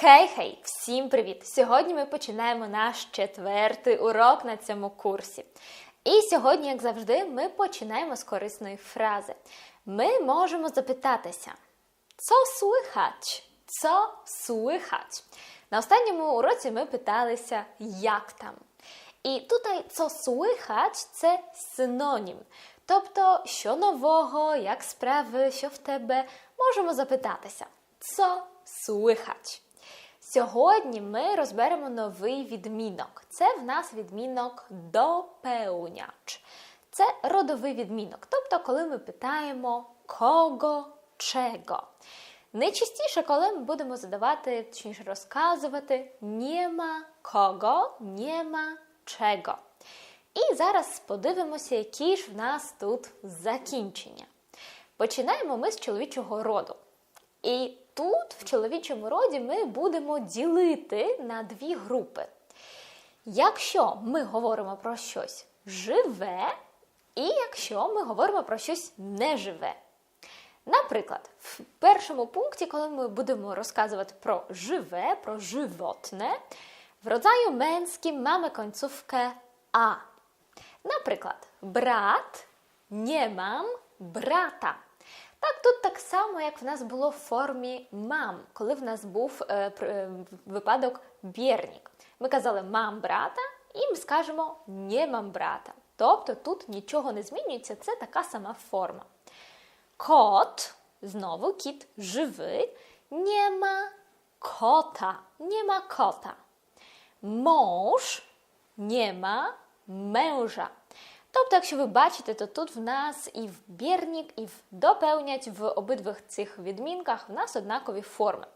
Хей-хей! Всім привіт! Сьогодні ми починаємо наш четвертий урок на цьому курсі. І сьогодні, як завжди, ми починаємо з корисної фрази. Ми можемо запитатися: «Co słychać?» «Co słychać?» На останньому уроці ми питалися, як там. І тут «co słychać» – це синонім. Тобто, що нового, як справи, що в тебе, можемо запитатися. «Co słychać?» Сьогодні ми розберемо новий відмінок. Це в нас відмінок допеуняч. Це родовий відмінок. Тобто, коли ми питаємо кого, чого. Найчастіше, коли ми будемо задавати, точніше розказувати нема кого, нема чого. І зараз подивимося, які ж в нас тут закінчення. Починаємо ми з чоловічого роду. І тут, в чоловічому роді, ми будемо ділити на дві групи. Якщо ми говоримо про щось живе, і якщо ми говоримо про щось неживе. Наприклад, в першому пункті, коли ми будемо розказувати про живе, про животне, в rodzaju męskim mamy końcówkę a. Наприклад, брат, nie mam brata. Так, тут так само, як в нас було в формі мам, коли в нас був е, е, випадок бірнік. Ми казали мам брата, і ми скажемо не мам брата. Тобто тут нічого не змінюється, це така сама форма. Кот, знову кіт живий, нема кота, нема кота. Мож, нема мęża. Тобто, якщо ви бачите, то тут в нас і в бірнік, і в допевнять в обидвих цих відмінках в нас однакові форми.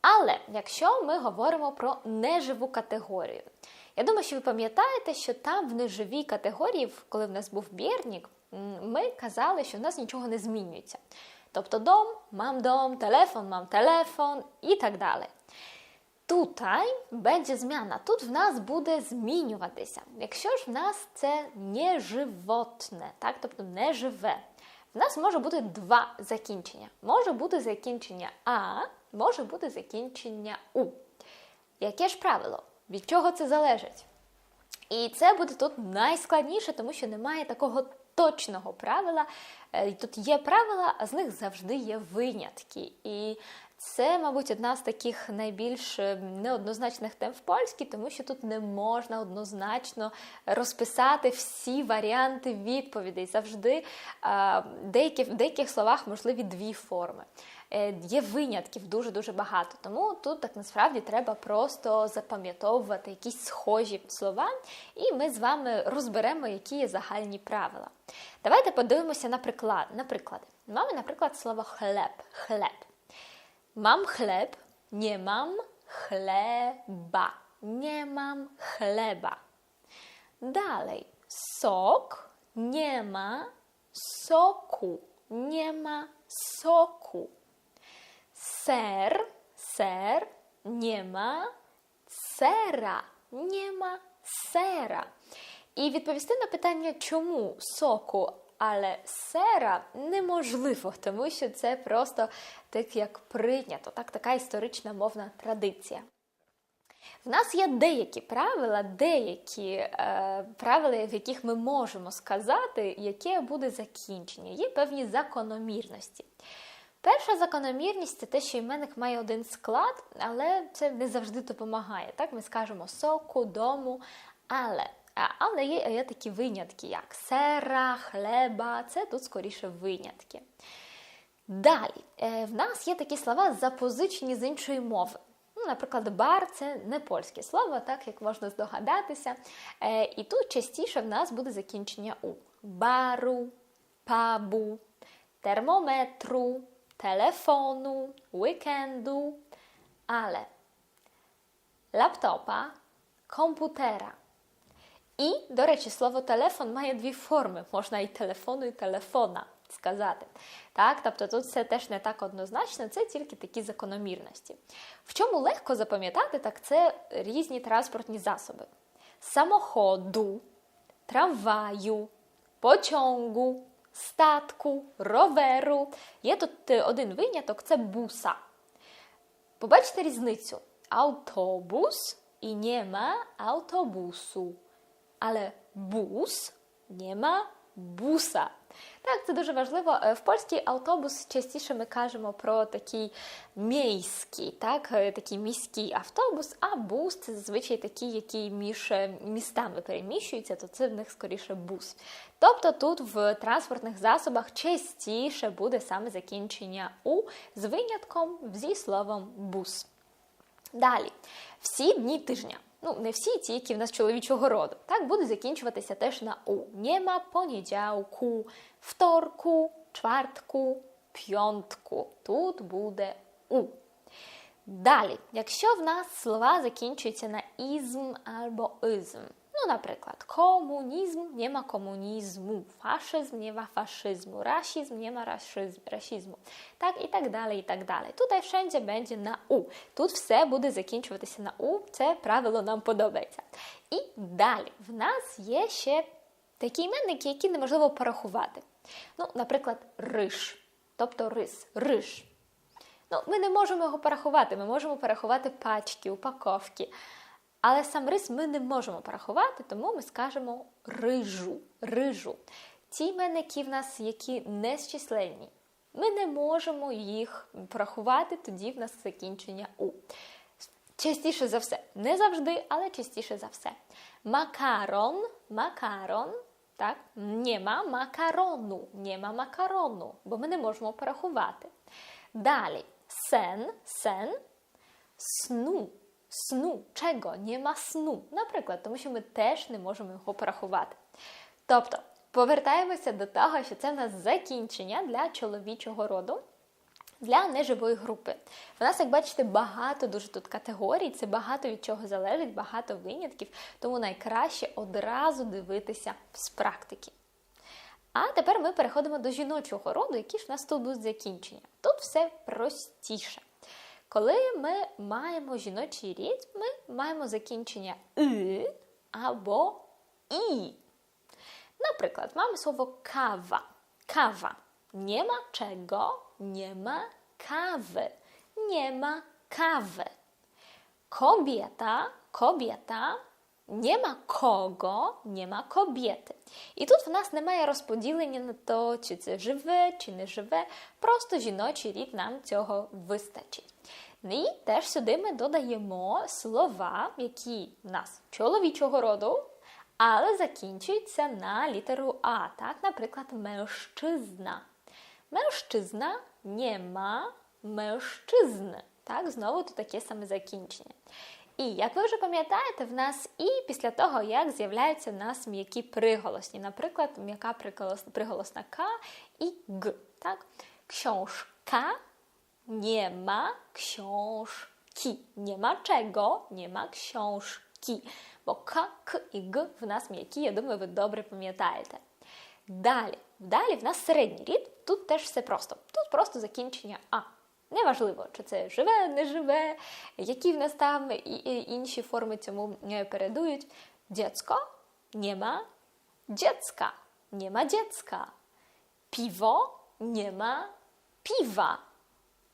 Але якщо ми говоримо про неживу категорію, я думаю, що ви пам'ятаєте, що там в неживій категорії, коли в нас був бірнік, ми казали, що в нас нічого не змінюється. Тобто дом, мам дом, телефон, мам телефон і так далі. Tutaj będzie zmiana. Тут в нас буде змінюватися. Якщо ж в нас це неживотне, так, тобто не живе, в нас може бути два закінчення. Може бути закінчення А, може бути закінчення У. Яке ж правило? Від чого це залежить? І це буде тут найскладніше, тому що немає такого точного правила. Тут є правила, а з них завжди є винятки. І це, мабуть, одна з таких найбільш е, неоднозначних тем в польській, тому що тут не можна однозначно розписати всі варіанти відповідей. Завжди деякі, в деяких словах можливі дві форми. Е, є винятків дуже-дуже багато. Тому тут так насправді треба просто запам'ятовувати якісь схожі слова, і ми з вами розберемо, які є загальні правила. Давайте подивимося на приклад. Наприклад, Mamy наприклад слово хлеб. хлеб. Mam chleb, nie mam chleba. Nie mam chleba. Dalej. Sok, nie ma soku. Nie ma soku. Ser, ser, nie ma sera. Nie ma sera. І відповісти на питання, чому соку але сера неможливо, тому що це просто так як прийнято, так, така історична мовна традиція. В нас є деякі правила, деякі е, правила, в яких ми можемо сказати, яке буде закінчення. Є певні закономірності. Перша закономірність це те, що іменник має один склад, але це не завжди допомагає. Так, Ми скажемо соку, дому, але але є, є такі винятки, як сера, хлеба, це тут скоріше винятки. Далі, е, в нас є такі слова, запозичені з іншої мови. Ну, Наприклад, бар це не польське слово, так як можна здогадатися. Е, і тут частіше в нас буде закінчення у бару, пабу, термометру, телефону, вікенду, але лаптопа, комп'ютера. І, до речі, слово телефон має дві форми. Можна і телефону, і телефона сказати. Так, Тобто тут все теж не так однозначно, це тільки такі закономірності. В чому легко запам'ятати, так це різні транспортні засоби: самоходу, трамваю, потягу, статку, роверу. Є тут один виняток це буса. Побачите різницю. Автобус і нема автобусу. Але бус нема буса. Так, це дуже важливо. Е, В польський автобус частіше ми кажемо про такий міський, так, е, такий міський автобус, а бус це зазвичай такий, який між містами переміщується, то це в них скоріше бус. Тобто тут в транспортних засобах частіше буде саме закінчення у з винятком зі словом бус. Далі, всі дні тижня. Ну, не всі ті, які в нас чоловічого роду. Так будуть закінчуватися теж на у. Нема понеділку, вторку, чвартку, п'ятку. Тут буде у. Далі, якщо в нас слова закінчуються на ізм або изм. Ну, наприклад, комунізм nie ma komunizmu, faszyzm nie ma faszyzmu, rasizm nie ma rasizm, rasizmu. Так, і так далі, і так далі. Тут wszędzie będzie на у. Тут все буде закінчуватися на у. Це правило нам подобається. І далі в нас є ще такі іменники, які неможливо порахувати. Ну, наприклад, риш, тобто рис, риш. Ну, ми не можемо його порахувати, ми можемо порахувати пачки, упаковки. Але сам рис ми не можемо порахувати, тому ми скажемо рижу, рижу. Ті іменники в нас, які незчисленні, ми не можемо їх порахувати, тоді в нас закінчення у. Частіше за все, не завжди, але частіше за все. Макарон, макарон, так, нема макарону, нема макарону, бо ми не можемо порахувати. Далі сен, сен, сну. Сну, чого нема сну, наприклад, тому що ми теж не можемо його порахувати. Тобто, повертаємося до того, що це в нас закінчення для чоловічого роду, для неживої групи. У нас, як бачите, багато дуже тут категорій, це багато від чого залежить, багато винятків, тому найкраще одразу дивитися з практики. А тепер ми переходимо до жіночого роду, які ж в нас тут будуть закінчення. Тут все простіше. Коли ми маємо жіночий рід, ми маємо закінчення «и» або «і». Наприклад, mamy słowo kawa. Kawa. Nie ma czego, nie ma kawy. Nie ma kawy. Kobieta, kobieta. Nie ma kogo, nie ma kobiety. І тут в нас немає розподілення на то, чи це живе, чи не живе. Просто жіночий рід нам цього вистачить. І теж сюди ми додаємо слова, які в нас чоловічого роду, але закінчуються на літеру А. Так, наприклад. Мężczyzna nie ma mężczyzn. Так, знову тут таке саме закінчення. І як ви вже пам'ятаєте, в нас і після того, як з'являються в нас м'які приголосні, наприклад, м'яка приголосна К і Г. Так? Nie ma książki. Nie ma czego, nie. Бо К, К і Г в нас м'які, я думаю, ви добре пам'ятаєте. Далі, далі в нас середній рід, тут теж все просто. Тут просто закінчення А. Неважливо, чи це живе, не живе, які в нас там і інші форми цьому передують. Dziecko nie ma dziecka. Nie ma dziecka. Piwo nie ma piwa.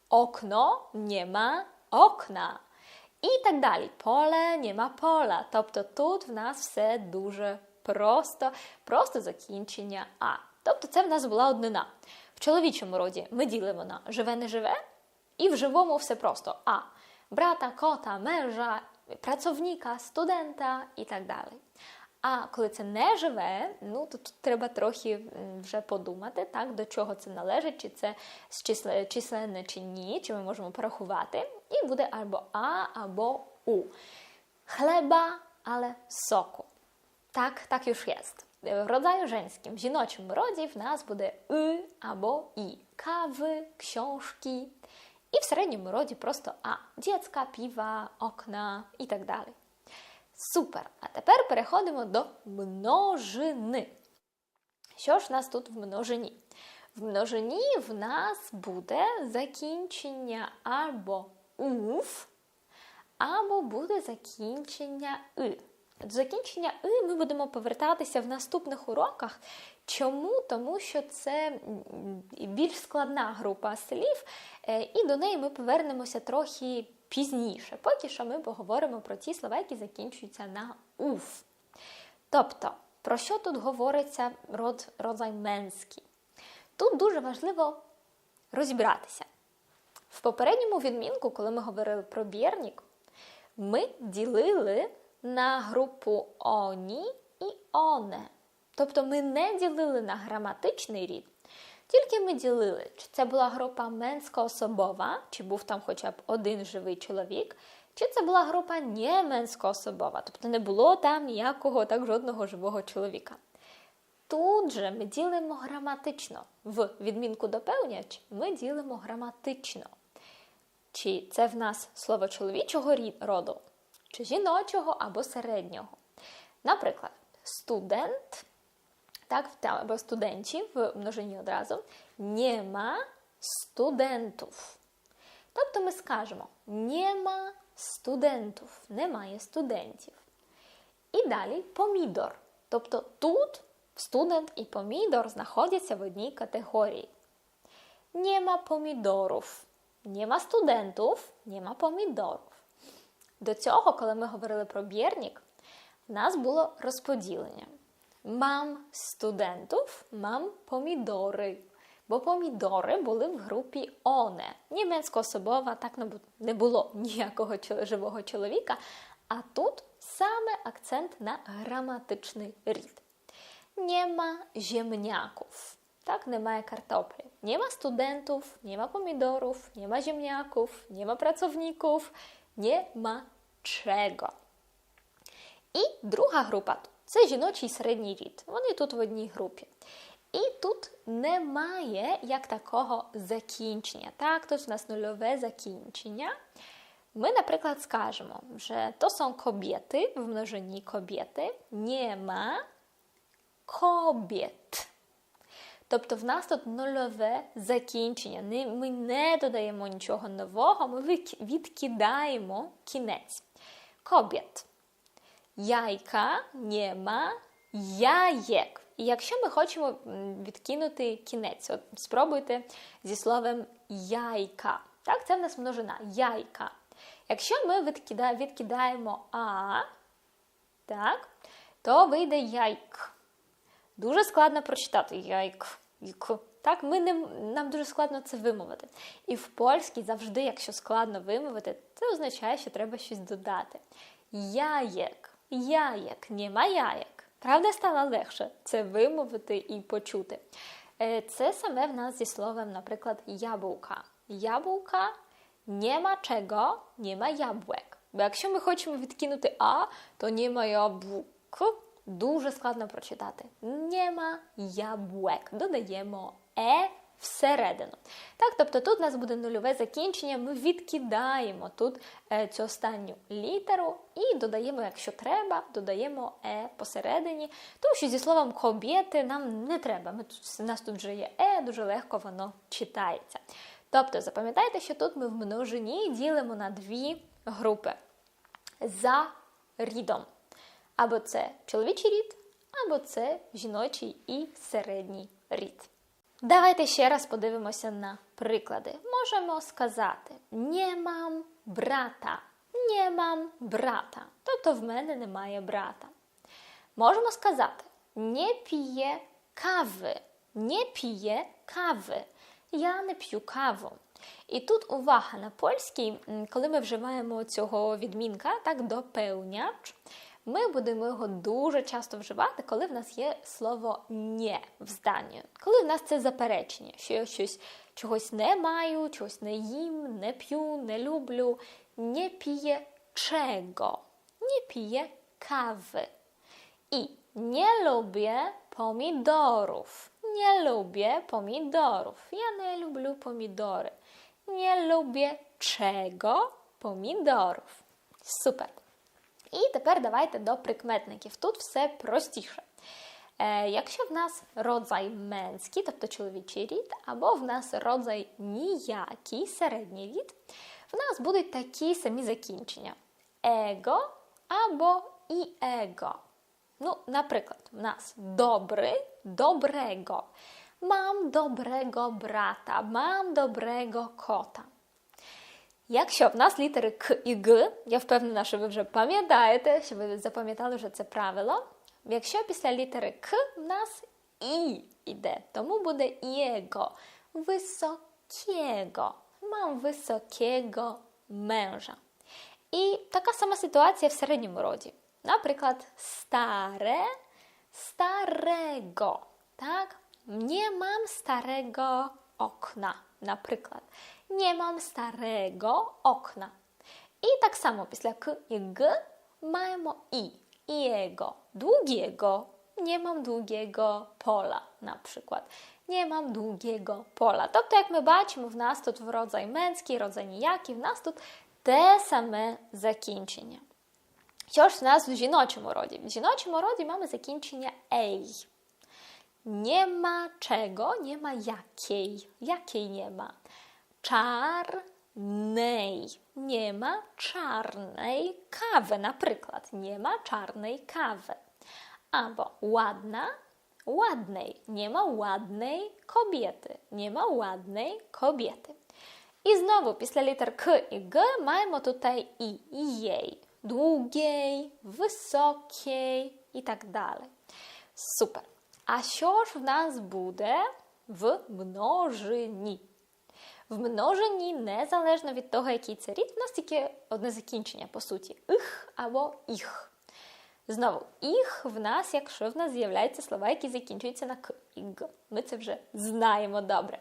Okno nie ma okna. І так далі. Поле нема поля. Тобто тут в нас все дуже просто, просто закінчення А. Тобто це в нас була однина. В чоловічому роді ми ділимо на живе-не живе, І в живому все просто А. Брата, кота, мęża, працівника, студента і так далі. А коли це не живе, ну то тут треба трохи вже подумати, так, до чого це належить, чи це численне чи ні, чи ми можемо порахувати. І буде або А, або У. Chleba, ale soku. Так, так już jest. W rodzaju żeńskim, w żіночому роді в нас буде «и» або «і». Кави, książki. І в середньому роді просто А. Дєцка, піва, окна і так далі. Супер! А тепер переходимо до множини. Що ж нас тут в множині? В множині в нас буде закінчення або уф, або буде закінчення и. До закінчення и ми будемо повертатися в наступних уроках. Чому? Тому що це більш складна група слів, е, і до неї ми повернемося трохи пізніше. Поки що ми поговоримо про ті слова, які закінчуються на уф. Тобто, про що тут говориться род розайменський? Тут дуже важливо розібратися. В попередньому відмінку, коли ми говорили про бірнік, ми ділили на групу оні і оне. Тобто ми не ділили на граматичний рід, тільки ми ділили, чи це була група менсько-особова, чи був там хоча б один живий чоловік, чи це була група неменсько-особова, тобто не було там ніякого так жодного живого чоловіка. Тут же ми ділимо граматично. В відмінку допевняч ми ділимо граматично. Чи це в нас слово чоловічого роду, чи жіночого або середнього. Наприклад, студент, так, або студенті в множині одразу, нема студентів. Тобто ми скажемо нема студентів, немає студентів. І далі помідор. Тобто тут студент і помідор знаходяться в одній категорії. Нема помідорів. Нема студентів, нема помідорів. До цього, коли ми говорили про бірнік, в нас було розподілення. Мам студентів, мам помідори. Бо помідори були в групі оне. Німецько-особова так не було ніякого живого чоловіка, а тут саме акцент на граматичний рід. Нема ziemniaków. Tak, немає картоплі. Ma studentów, nie ma pomidorów, nie ma ziemniaków, nie ma pracowników, nie ma czego. І друга група це жіночий середній рід. Вони тут в одній групі. І тут немає як такого закінчення. Так, тут у нас нульове закінчення. Ми, наприклад, скажемо, що то są kobiety, в множині kobiety, nie ma kobiet. Тобто в нас тут нульове закінчення. Ми не додаємо нічого нового, ми відкидаємо кінець. Кобєт. Яйка нема яєк. І якщо ми хочемо відкинути кінець, от спробуйте зі словом яйка. Так, це в нас множина яйка. Якщо ми відкидаємо А, так, то вийде яйк. Дуже складно прочитати яйк. Так, ми не, нам дуже складно це вимовити. І в польській завжди, якщо складно вимовити, це означає, що треба щось додати. Яєк, яєк, нема яєк. Правда, стало легше це вимовити і почути. Е, це саме в нас зі словом, наприклад, яблука. Яблука нема чого, нема яблук. Бо якщо ми хочемо відкинути А, то нема яблук. Дуже складно прочитати. Нема яблук. Додаємо е всередину. Так, Тобто тут у нас буде нульове закінчення, ми відкидаємо тут е, цю останню літеру і додаємо, якщо треба, додаємо е посередині. Тому що зі словом кобєти нам не треба. Ми тут, У нас тут вже є е, дуже легко воно читається. Тобто, запам'ятайте, що тут ми в множині ділимо на дві групи за рідом. Або це чоловічий рід, або це жіночий і середній рід. Давайте ще раз подивимося на приклади. Можемо сказати «Не мам брата, не мам брата. Тобто в мене немає брата. Можемо сказати не п'є кави, не п'є кави. Я не п'ю каву. І тут увага на польській, коли ми вживаємо цього відмінка так, допевняч, ми будемо його дуже часто вживати, коли в нас є слово «нє» в зданні. Коли в нас це заперечення, що я щось чогось не маю, чогось не їм, не п'ю, не люблю, не п'є чого, не п'є кави. І не lubię pomidorów. Nie lubię pomidorów. Ja nie lubię pomidory. Nie lubię czego? Pomidorów. Super. І тепер давайте до прикметників. Тут все простіше. Е, Якщо в нас родзай менський, тобто чоловічий рід, або в нас родзай ніякий середній рід, в нас будуть такі самі закінчення: его або іего. Ну, наприклад, у нас добрий, добрego. Mam dobrego brata, mam dobrego kota. Якщо в нас літери К і Г, я впевнена, що ви вже пам'ятаєте, що ви запам'ятали вже це правило. Якщо після літери К в нас І йде, тому буде Іего, високого. Мам високого męża. І така сама ситуація в середньому роді. Наприклад, старе, старego. Так? Nie mam starego okna. Наприклад, nie mam starego okna. І так само після К і Г маємо І. Jego. Długiego. Nie mam długiego pola, на przykład. Nie mam długiego pola. Тобто, як ми бачимо, в нас тут в роdzaj мęski, роdzaj ніякий, в нас тут те саме закінчення. Що ж в нас в жіночому роді? В жіночому роді mamy закінчення ей. Nie ma czego, nie ma jakiej. Jakiej nie ma? Czarnej. Nie ma czarnej kawy, na przykład. Nie ma czarnej kawy. Albo ładna, ładnej. Nie ma ładnej kobiety. Nie ma ładnej kobiety. І знову після літер К і Г маємо tutaj і, і єй. Długiej, високий і так далі. Супер. А що ж в нас буде в множині? В множині, незалежно від того, який це рід, в нас тільки одне закінчення, по суті, их або їх. Знову, їх в нас, якщо в нас з'являються слова, які закінчуються на к і г. Ми це вже знаємо добре.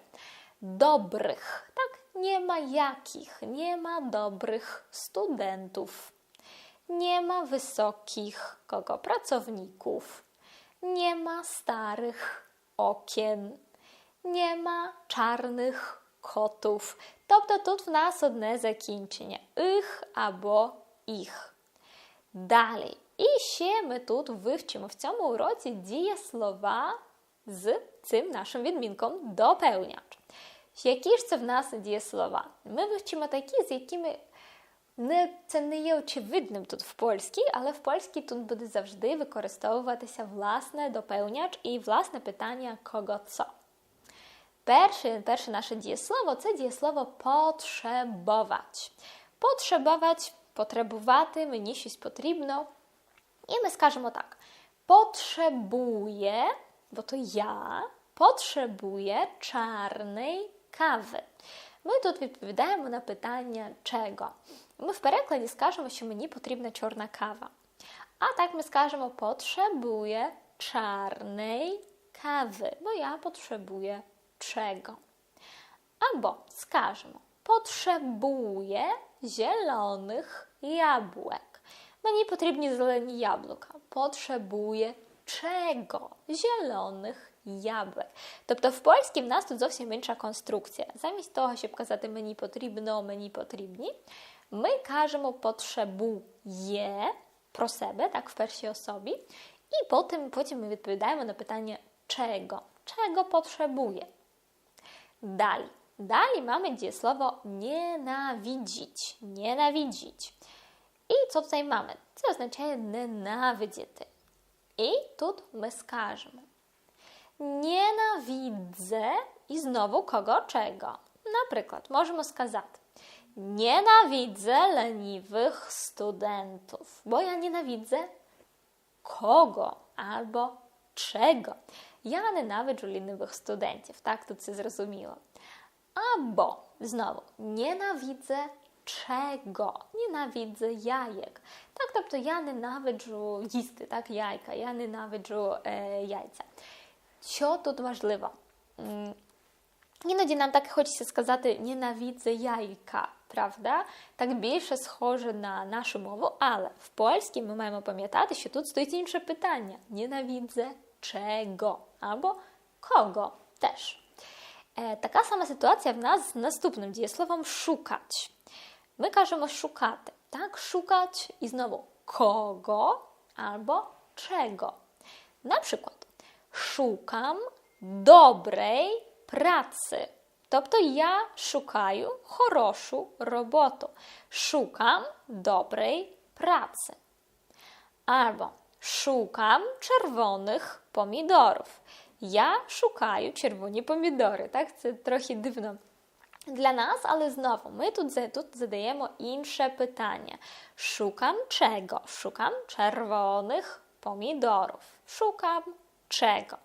Добрих. Так, nie ma jakich, nie ma dobrych studentów. Nie ma wysokich kogo pracowników. Nie ma starych okien. Nie ma czarnych kotów. Тобто тут в нас одне закінчення их або їх. Далі. І ще ми тут вивчимо в цьому уроці дієслова з цим нашим відмінком доповняч. Які ж це в нас дієслова? Ми вивчимо такі, з якими не, це не є очевидним тут в польській, але в польській тут буде завжди використовуватися власне доповняч і власне питання кого co. Перше, перше наше дієслово це дієслово потребувати. Потребувати, потребувати, мені щось потрібно. І ми скажемо так: потребує, бо то я, потребує czarnej kawy. Ми тут відповідаємо на питання чого. Ми в перекладі скажемо, що мені потрібна чорна кава. А так ми скажемо потребує czarnej kawy, бо я потребуję czego. Albo скажемо потребує zielonych jabłek. Мені потрібні зелені яблука. Потребує czego? Zielonych jabłek. Тобто в польській в нас тут зовсім інша конструкція. Замість того, щоб казати мені потрібно, мені потрібні, ми кажемо потребує про себе, так, в першій особі, і потім, потім ми відповідаємо на питання czego. Czego potrzebuje? Dali. Dali mamy gdzie słowo nienawidzić. Nienawidzić. I co tutaj mamy? Co oznacza nienawidzity? I tu my skażemy. Nienawidzę i znowu kogo czego. Na przykład możemy skazać. Nienawidzę leniwych studentów, bo ja nienawidzę kogo albo czego. Я ненавиджу лінивих студентів. Так, тут це зрозуміло. Або знову nienawidzę czego? Nienawidzę jajek. Так, тобто я ненавиджу їсти, так, яйка, я ненавиджу е, яйця. Що тут важливо? Іноді нам так і хочеться сказати nienawidzę яйка, правда? Так більше схоже на нашу мову, але в польській ми маємо пам'ятати, що тут стоїть інше питання: nienawidzę czego або kogo теж. Е, така сама ситуація в нас з наступним дієсловом шукать. Ми кажемо шукати. Так, шукать і знову кого або czego. Наприклад, szukam dobrej pracy. Тобто я шукаю хорошу роботу. Шукам доброї праці. Albo szukam czerwonych pomidorów. Я шукаю червоні помідори. Так, це трохи дивно для нас, але знову ми тут, за- тут задаємо інше питання. Шукам чого? Шукам червоних помідорів. Шукам чого?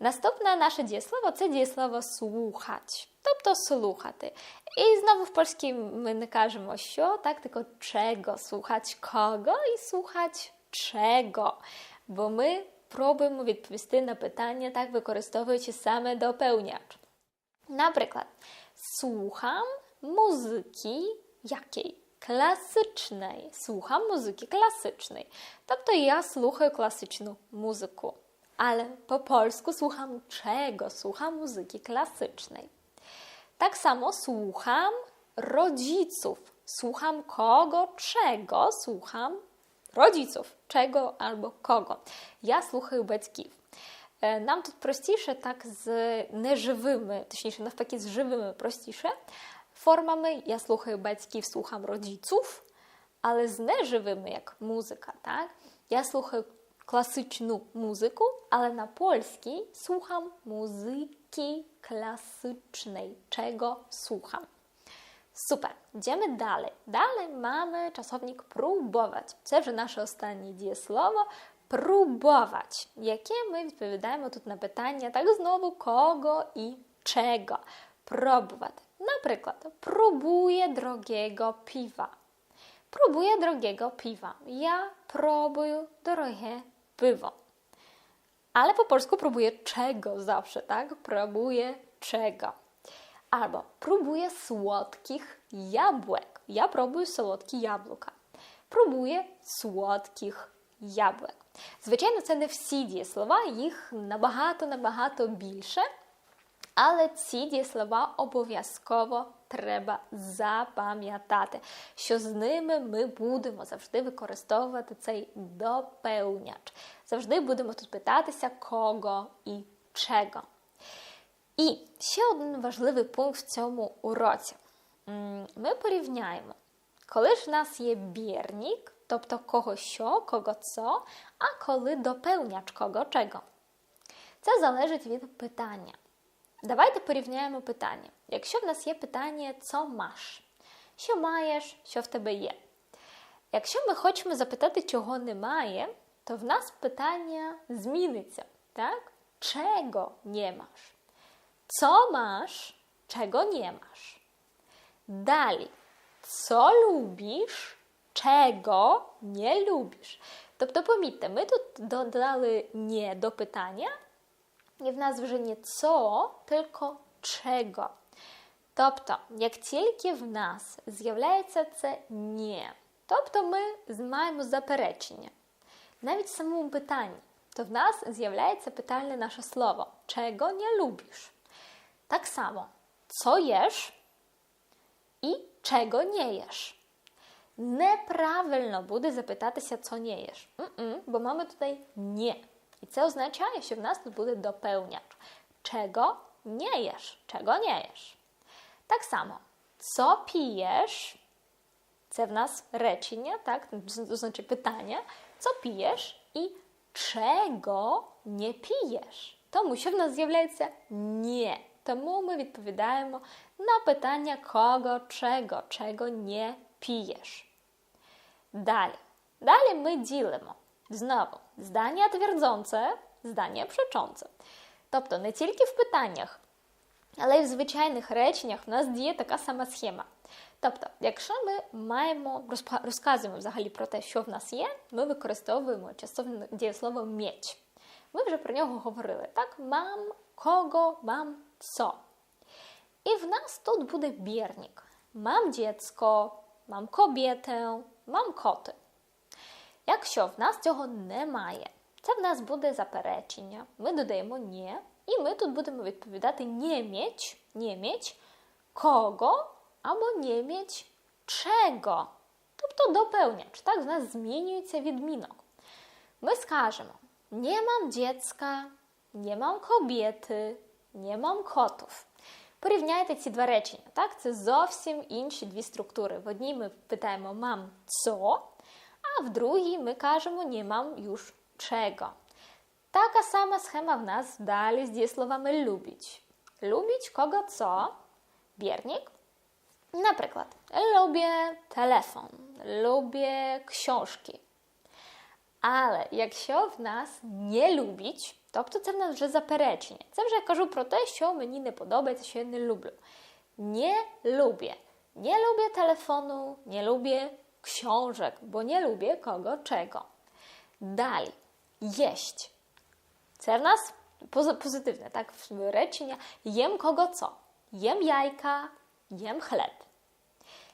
Наступне наше дієслово це дієслово слухать, тобто слухати. І знову в польській ми не кажемо що, так, тільки чого, слухать кого і слухать чого. Бо ми пробуємо відповісти на питання, так використовуючи саме доповняч. Наприклад, słucham muzyki jakiej? Klasycznej. Słucham muzyki klasycznej. Тобто я слухаю класичну музику. Ale po polsku słucham czego? Słucham muzyki klasycznej. Tak samo słucham rodziców. Słucham kogo, czego? Słucham rodziców. Czego albo kogo. Я слухаю батьків. Е, Нам тут простіше так з неживими, точніше, навпаки, з живими простіше формами. Я слухаю батьків, слухам rodziców, але з неживими, як музика, так? Я слухаю класичну музику, але на польській słucham muzyki klasycznej. Czego słucham? Super, idziemy dalej. Dalej mamy czasownik próbować. Це вже наше останнє дієслово próbować. Яке ми відповідаємо тут на питання, так знову кого і czego. Пробувати. Наприклад, próbuję drogiego piwa. Próbuję drogiego piwa. Ja próbuję drogie piwo. Ale po polsku próbuję czego zawsze, tak? Próbuję czego. Albo próbuję słodkich jabłek. Ja próbuję słodkie jabłka. Próbuję słodkich jabłek. Звичайно, це не всі дієслова, їх набагато-набагато більше. Але ці дієслова обов'язково треба запам'ятати, що з ними ми будемо завжди використовувати цей доповняч. Завжди будемо тут питатися кого і чого. І ще один важливий пункт в цьому уроці. Ми порівняємо, коли ж в нас є бірнік, тобто кого що, кого цо, а коли доповняч кого чого. Це залежить від питання. Давайте порівняємо питання. Якщо в нас є питання «цо маш? Що маєш, що в тебе є? Якщо ми хочемо запитати, чого немає, то в нас питання зміниться. Так? Czego nie masz? Co masz, czego nie masz? Далі. Co lubisz, czego nie lubisz? Тобто, помітьте, ми тут додали «не» до питання, і в нас вже не «цо», тільки «чего». Тобто, як тільки в нас з'являється це «не», тобто ми маємо заперечення. Навіть в самому питанні, то в нас з'являється питальне наше слово «чего не lubisz». Так само, co jesz і czego nie jesz. Неправильно буде запитатися, co nie jesz, М-м, бо mamy tutaj nie. І це означає, що в нас тут буде доповняч. Czego nie jesz, czego nie jesz. Так само, co pijesz, це в нас речення, так, значить питання, co pijesz і czego nie pijesz. Тому що в нас з'являється «не». Тому ми відповідаємо на питання кого, чого, чого не п'єш. Далі. Далі ми ділимо знову здання твердзонце, здання прzeczące. Тобто не тільки в питаннях, але й в звичайних реченнях в нас діє така сама схема. Тобто, якщо ми маємо розказуємо взагалі про те, що в нас є, ми використовуємо часовне дієслово м'яч. Ми вже про нього говорили. Так, мам, кого, мам, co. І в нас тут буде бірник. Мам dziecko, мам kobietę, мам коти. Якщо в нас цього немає, це в нас буде заперечення. Ми додаємо «не», і ми тут будемо відповідати «не mieć», «не mieć», «кого» або «не mieć», «чего». Тобто доповняч. Так, в нас змінюється відмінок. Ми скажемо «не mam dziecka», «не mam kobiety», «не mam kotów». Порівняйте ці два речення. Так? Це зовсім інші дві структури. В одній ми питаємо мам «цо», a w drugiej my кажемо nie mam już czego. Taka sama schema w nas dalej z dієсловами lubić. Lubić kogo co? Biernik. Наприклад, lubię телефон, lubię książki. Але якщо в нас не любить, тобто це в нас вже заперечення. Це вже я кажу про те, що мені не подобається, що я не люблю. Nie lubię. Nie lubię telefonu, nie lubię książek, bo nie lubię kogo czego. Далі. Єсть. Це в нас пози- позитивне, так, речення. Єм кого цо. Єм яйка, єм хліб.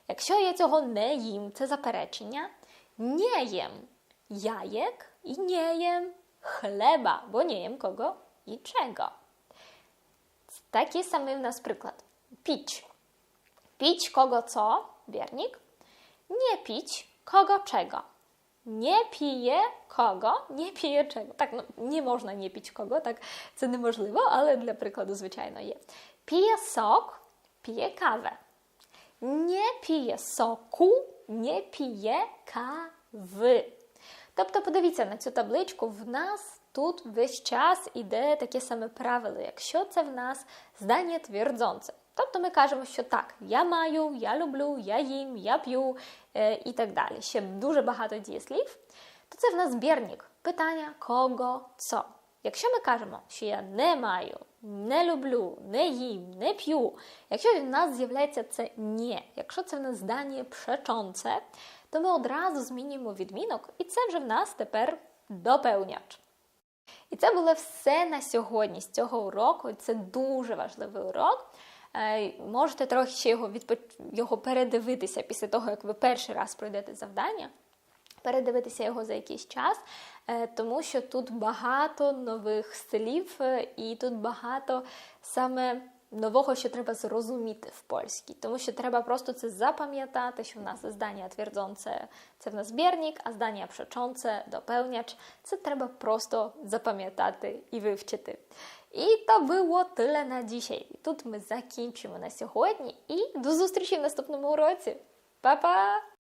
Якщо я цього не їм, це заперечення. Не jem jajek i nie jem chleba, bo nie jem kogo i czego. Taki sam u nas przykład. Pić. Pić kogo co, biernik. Nie pić kogo czego. Nie pije kogo, nie pije czego. Tak, no, nie można nie pić kogo, tak ceny możliwe, ale dla przykładu zwyczajno je. Pije sok, pije kawę. Nie pije soku, nie pije kawy. Тобто, подивіться на цю табличку, в нас тут весь час іде таке саме правило, якщо це в нас здання твердзонце. Тобто ми кажемо, що так, я маю, я люблю, я їм, я п'ю е, і так далі. Ще дуже багато дієслів. То це в нас збірник. Питання кого цо. Якщо ми кажемо, що я не маю, не люблю, не їм, не п'ю, якщо в нас з'являється це «не», якщо це в нас здання прzeczące, то ми одразу змінюємо відмінок, і це вже в нас тепер доповняч. І це було все на сьогодні з цього уроку. Це дуже важливий урок. Е, Можете трохи ще його, відпо... його передивитися після того, як ви перший раз пройдете завдання передивитися його за якийсь час, е, тому що тут багато нових слів, е, і тут багато саме нового, що треба зрозуміти в польській. Тому що треба просто це запам'ятати, що в нас здання твердзонце це в нас збірник, а здання прzeczące, доповняч. Це треба просто запам'ятати і вивчити. І то було тyle на dzisiaj. Тут ми закінчимо на сьогодні і до зустрічі в наступному уроці. Па-па!